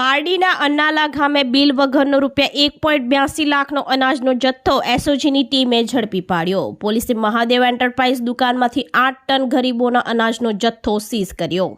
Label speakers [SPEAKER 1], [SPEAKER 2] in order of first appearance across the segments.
[SPEAKER 1] પારડીના અન્નાલા ગામે બિલ વગરનો રૂપિયા એક પોઈન્ટ બ્યાસી લાખનો અનાજનો જથ્થો એસઓજીની ટીમે ઝડપી પાડ્યો. પોલીસે મહાદેવ એન્ટરપ્રાઇઝ દુકાનમાંથી આઠ ટન ગરીબોના અનાજનો જથ્થો સીઝ કર્યો.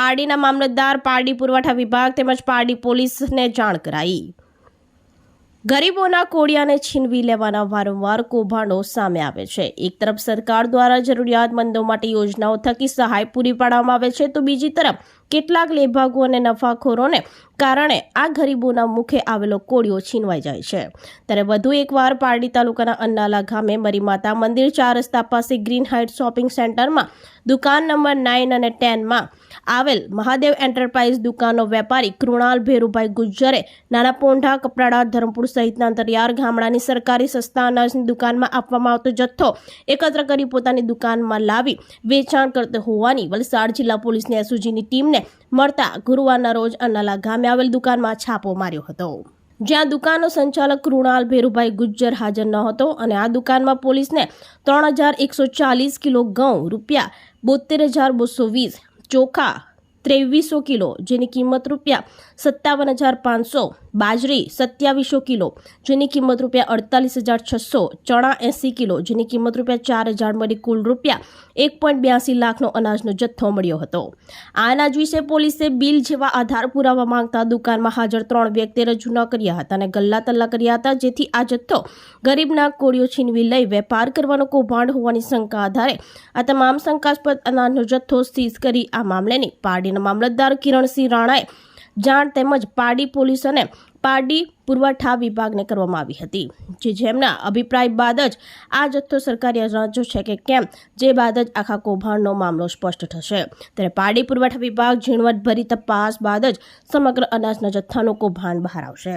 [SPEAKER 1] પારડીના મામલતદાર પારડી પુરવઠા વિભાગ તેમજ પારડી પોલીસને જાણ કરાઈ. ગરીબોના કોડિયાને છીનવી લેવાના વારંવાર કૌભાંડો સામે આવે છે. એક તરફ સરકાર દ્વારા જરૂરિયાતમંદો માટે યોજનાઓ થકી સહાય પૂરી પાડવામાં આવે છે, તો બીજી તરફ કેટલાક લેભાગો અને નફાખોરોને કારણે આ ગરીબોના મુખે આવેલો કોળિયો છીનવાઈ જાય છે. ત્યારે વધુ એકવાર પારડી તાલુકાના અન્નાલા ગામે મરીમાતા મંદિર ચાર રસ્તા પાસે ગ્રીન હાઇટ શોપિંગ સેન્ટરમાં દુકાન નંબર નાઇન અને ટેનમાં આવેલ મહાદેવ એન્ટરપ્રાઇઝ દુકાનનો વેપારી કૃણાલ ભેરુભાઈ ગુજ્જરે નાના પોંઢા કપરાડા ધરમપુર સહિતના અંતરિયાળ ગામડાની સરકારી સસ્તા અનાજની દુકાનમાં આપવામાં આવતો જથ્થો એકત્ર કરી પોતાની દુકાનમાં લાવી વેચાણ કરતો હોવાની વલસાડ જિલ્લા પોલીસની એસઓજીની ટીમને મળતા ગુરુવારના રોજ અનાલા ગામે આવેલ દુકાનમાં છાપો માર્યો હતો. જ્યાં દુકાનનો સંચાલક કૃણાલ ભેરુભાઈ ગુજ્જર હાજર ન હતો અને આ દુકાનમાં પોલીસને ત્રણ હજાર એકસો ચાલીસ કિલો ઘઉં, રૂપિયા બોતેર હજાર બસો વીસ ચોખા ત્રેવીસો કિલો, જેની કિંમત રૂપિયા સત્તાવન હજાર પાંચસો, બાજરી સત્યાવીસો કિલો, જેની કિંમત રૂપિયા અડતાલીસ હજાર છસો, ચણા એંસી કિલો, જેની કિંમત રૂપિયા ચાર હજાર મળી કુલ રૂપિયા એક પોઈન્ટ બ્યાસી લાખનો અનાજનો જથ્થો મળ્યો હતો. આ અનાજ વિશે પોલીસે બિલ જેવા આધાર પુરાવા માંગતા દુકાનમાં હાજર ત્રણ વ્યક્તિએ રજૂ ન કર્યા હતા અને ગલ્લા તલ્લા કર્યા હતા, જેથી આ જથ્થો ગરીબના કોળીઓ છીનવી લઈ વેપાર કરવાનો કૌભાંડ હોવાની શંકા આધારે આ તમામ શંકાસ્પદ અનાજનો જથ્થો સીઝ કરી આ મામલેની પારડીના મામલતદાર કિરણસિંહ રાણાએ જાણ તેમજ પારડી પોલીસ અને પારડી પુરવઠા વિભાગને કરવામાં આવી હતી, જે જેમના અભિપ્રાય બાદ જ આ જથ્થો સરકારી અનાજો છે કે કેમ, જે બાદ જ આખા કૌભાંડનો મામલો સ્પષ્ટ થશે. ત્યારે પારડી પુરવઠા વિભાગ ઝીણવટભરી તપાસ બાદ જ સમગ્ર અનાજના જથ્થાનું કૌભાંડ બહાર આવશે.